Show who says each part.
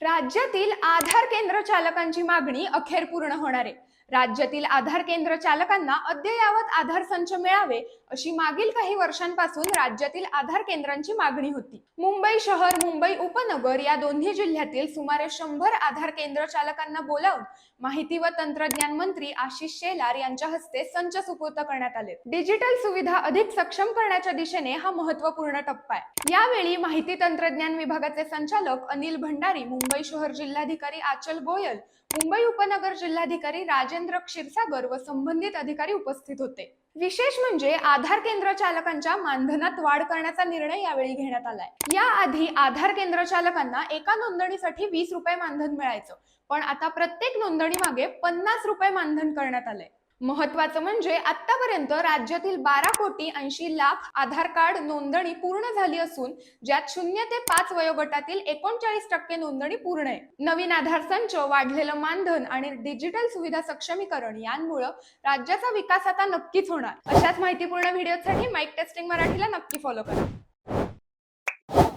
Speaker 1: राज्यातील आधार केंद्र चालकांची मागणी अखेर पूर्ण होणार आहे. राज्यातील आधार केंद्र चालकांना अद्ययावत आधार संच मिळावे अशी मागील काही वर्षांपासून राज्यातील आधार केंद्रांची मागणी होती. मुंबई शहर मुंबई उपनगर या दोन्ही जिल्ह्यातील सुमारे शंभर आधार केंद्र चालकांना बोलावून माहिती व तंत्रज्ञान मंत्री आशिष शेलार यांच्या हस्ते संच सुपूर्त करण्यात आले. डिजिटल सुविधा अधिक सक्षम करण्याच्या दिशेने हा महत्त्वपूर्ण टप्पा आहे. यावेळी माहिती तंत्रज्ञान विभागाचे संचालक अनिल भंडारी मुंबई शहर जिल्हाधिकारी आचल गोयल मुंबई उपनगर जिल्हाधिकारी राजेंद्र क्षीरसागर व संबंधित अधिकारी उपस्थित होते. विशेष म्हणजे आधार केंद्र चालकांच्या मानधनात वाढ करण्याचा निर्णय यावेळी घेण्यात आलाय. याआधी आधार केंद्र चालकांना एका नोंदणीसाठी वीस रुपये मानधन मिळायचं पण आता प्रत्येक नोंदणी मागे पन्नास रुपये मानधन करण्यात आलंय. महत्वाचं म्हणजे आतापर्यंत राज्यातील बारा कोटी ऐंशी लाख आधार कार्ड नोंदणी पूर्ण झाली असून ज्यात शून्य ते पाच वयोगटातील एकोणचाळीस टक्के नोंदणी पूर्ण आहे. नवीन आधार संच वाढलेलं मानधन आणि डिजिटल सुविधा सक्षमीकरण यांमुळं राज्याचा विकास आता नक्कीच होणार. अशाच माहितीपूर्ण व्हिडिओसाठी माईक टेस्टिंग मराठीला नक्की फॉलो करा.